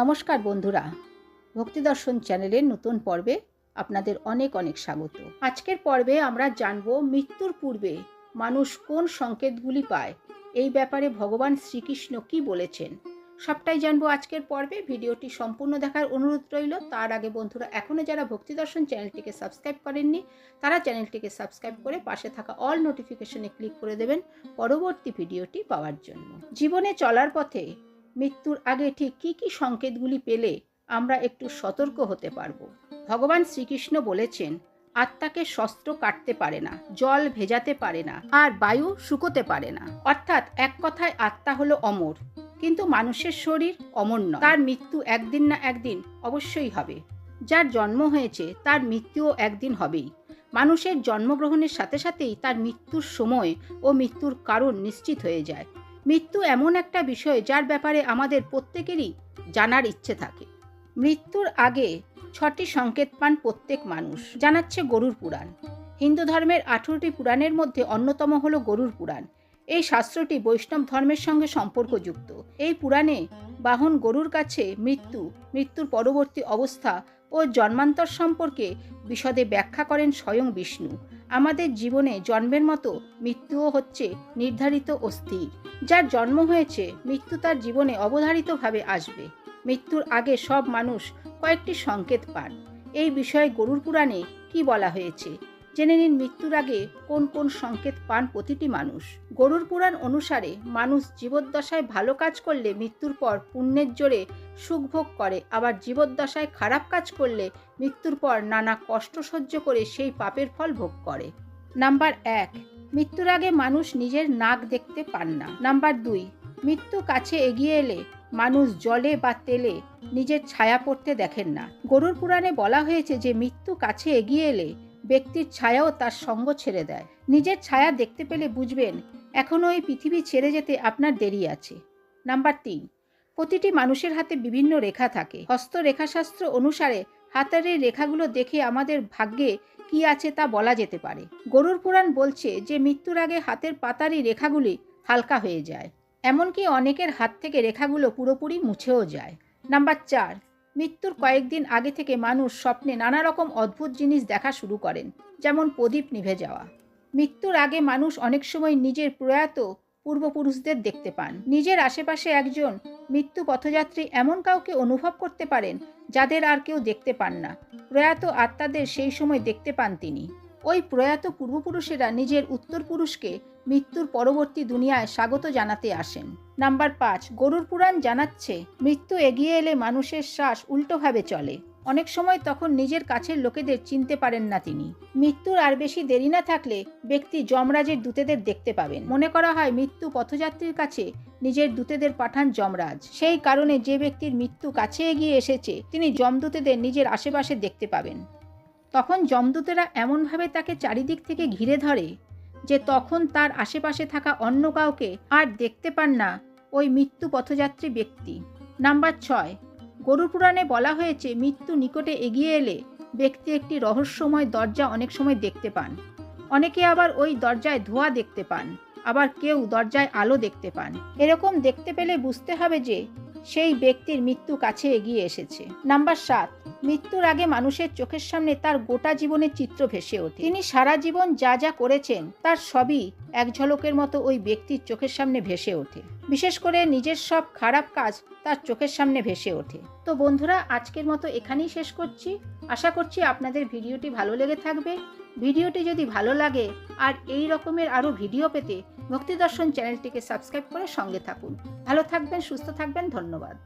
নমস্কার বন্ধুরা। ভক্তিদর্শন চ্যানেলের নতুন পর্বে আপনাদের অনেক অনেক স্বাগত। আজকের পর্বে আমরা জানব মৃত্যুর পূর্বে মানুষ কোন সংকেতগুলি পায়। এই ব্যাপারে ভগবান শ্রীকৃষ্ণ কি বলেছেন? সবটাই জানব আজকের পর্বে। ভিডিওটি সম্পূর্ণ দেখার অনুরোধ রইল। তার আগে বন্ধুরা এখনও যারা ভক্তিদর্শন চ্যানেলটিকে সাবস্ক্রাইব করেননি, তারা চ্যানেলটিকে সাবস্ক্রাইব করে পাশে থাকা অল নোটিফিকেশনে ক্লিক করে দেবেন পরবর্তী ভিডিওটি পাওয়ার জন্য। জীবনে চলার পথে মৃত্যুর আগে ঠিক কী কী সংকেতগুলি পেলে আমরা একটু সতর্ক হতে পারব। ভগবান শ্রীকৃষ্ণ বলেছেন, আত্মাকে শস্ত্র কাটতে পারে না, জল ভেজাতে পারে না, আর বায়ু শুকোতে পারে না। অর্থাৎ এক কথায় আত্মা হলো অমর, কিন্তু মানুষের শরীর অমর নয়। তার মৃত্যু একদিন না একদিন অবশ্যই হবে। যার জন্ম হয়েছে, তার মৃত্যুও একদিন হবেই। মানুষের জন্মগ্রহণের সাথে সাথেই তার মৃত্যুর সময় ও মৃত্যুর কারণ নিশ্চিত হয়ে যায়। মৃত্যু এমন একটা বিষয় যার ব্যাপারে আমাদের প্রত্যেকেরই জানার ইচ্ছে থাকে। মৃত্যুর আগে ছটি সংকেত পান প্রত্যেক মানুষ। জানাচ্ছে গরুর পুরাণ। হিন্দু ধর্মের আঠেরোটি পুরাণের মধ্যে অন্যতম হল গরুর পুরাণ। এই শাস্ত্রটি বৈষ্ণব ধর্মের সঙ্গে সম্পর্কযুক্ত। এই পুরাণে বাহন গরুর কাছে মৃত্যু, মৃত্যুর পরবর্তী অবস্থা ও জন্মান্তর সম্পর্কে বিশদে ব্যাখ্যা করেন স্বয়ং বিষ্ণু। আমাদের জীবনে জন্মের মতো মৃত্যুও হচ্ছে নির্ধারিত ও স্থির। যার জন্ম হয়েছে, মৃত্যু তার জীবনে অবধারিতভাবে আসবে। মৃত্যুর আগে সব মানুষ কয়েকটি সংকেত পান। এই বিষয়ে গরুর পুরাণে কি বলা হয়েছে? জেনে নিন মৃত্যুর আগে কোন কোন সংকেত পান প্রতিটি মানুষ। গরুর পুরাণ অনুসারে মানুষ জীবদ্দশায় ভালো কাজ করলে মৃত্যুর পর পুণ্যের জোরে সুখভোগ করে, আবার জীবদ্দশায় খারাপ কাজ করলে মৃত্যুর পর নানা কষ্ট সহ্য করে সেই পাপের ফল ভোগ করে। নাম্বার এক, মৃত্যুর আগে মানুষ নিজের নাক দেখতে পান না। নাম্বার দুই, মৃত্যু কাছে এগিয়ে এলে মানুষ জলে বা তেলে নিজের ছায়া পড়তে দেখেন না। গরুর পুরাণে বলা হয়েছে যে মৃত্যু কাছে এগিয়ে এলে ব্যক্তির ছায়াও তার সঙ্গ ছেড়ে দেয়। নিজের ছায়া দেখতে পেলে বুঝবেন, এখনও এই পৃথিবী ছেড়ে যেতে আপনার দেরি আছে। নাম্বার তিন, প্রতিটি মানুষের হাতে বিভিন্ন রেখা থাকে। হস্তরেখাশাস্ত্র অনুসারে হাতের রেখাগুলো দেখে আমাদের ভাগ্যে কি আছে তা বলা যেতে পারে। গরুর পুরাণ বলছে যে, মৃত্যুর আগে হাতের পাতারই রেখাগুলি হালকা হয়ে যায়। এমনকি অনেকের হাত থেকে রেখাগুলো পুরোপুরি মুছেও যায়। নাম্বার চার, মৃত্যুর কয়েকদিন আগে থেকে মানুষ স্বপ্নে নানা রকম অদ্ভুত জিনিস দেখা শুরু করেন, যেমন প্রদীপ নিভে যাওয়া। মৃত্যুর আগে মানুষ অনেক সময় নিজের প্রয়াত পূর্বপুরুষদের দেখতে পান। নিজের আশেপাশে একজন মৃত্যু পথযাত্রী এমন কাউকে অনুভব করতে পারেন যাদের আর কেউ দেখতে পান না। প্রয়াত আত্মাদের সেই সময় দেখতে পান তিনি। ওই প্রয়াত পূর্বপুরুষেরা নিজের উত্তরপুরুষকে মৃত্যুর পরবর্তী দুনিয়ায় স্বাগত জানাতে আসেন। নাম্বার পাঁচ, গরুর পুরাণ জানাচ্ছে, মৃত্যু এগিয়ে এলে মানুষের শ্বাস উল্টোভাবে চলে। অনেক সময় তখন নিজের কাছের লোকেদের চিনতে পারেন না তিনি। মৃত্যুর আর বেশি দেরি না থাকলে ব্যক্তি যমরাজের দূতেদের দেখতে পাবেন। মনে করা হয় মৃত্যু পথযাত্রীর কাছে নিজের দূতেদের পাঠান যমরাজ। সেই কারণে যে ব্যক্তির মৃত্যু কাছে এগিয়ে এসেছে, তিনি যমদূতেদের নিজের আশেপাশে দেখতে পাবেন। তখন যমদূতেরা এমনভাবে তাকে চারিদিক থেকে ঘিরে ধরে যে তখন তার আশেপাশে থাকা অন্য কাউকে আর দেখতে পান না ওই মৃত্যু পথযাত্রী ব্যক্তি। নাম্বার ছয় গরু পুরাণে বলা হয়েছে, মৃত্যু নিকটে এগিয়ে এলে ব্যক্তি একটি রহস্যময় দরজা অনেক সময় দেখতে পান। অনেকে আবার ওই দরজায় ধোয়া দেখতে পান, আবার কেউ দরজায় আলো দেখতে পান। এরকম দেখতে পেলে বুঝতে হবে যে সেই ব্যক্তির মৃত্যু কাছে এগিয়ে এসেছে। নাম্বার সাত, মৃত্যুর আগে মানুষের চোখের সামনে তার গোটা জীবনের চিত্র ভেসে ওঠে। তিনি সারা জীবন যা যা করেছেন, তার সবই এক ঝলকের মতো ওই ব্যক্তির চোখের সামনে ভেসে ওঠে। বিশেষ করে নিজের সব খারাপ কাজ তার চোখের সামনে ভেসে ওঠে। তো বন্ধুরা, আজকের মতো এখানেই শেষ করছি। আশা করছি আপনাদের ভিডিওটি ভালো লেগে থাকবে। ভিডিওটি যদি ভালো লাগে, আর এই রকমের আরও ভিডিও পেতে ভক্তিদর্শন চ্যানেলটিকে সাবস্ক্রাইব করে সঙ্গে থাকুন। ভালো থাকবেন সুস্থ থাকবেন ধন্যবাদ।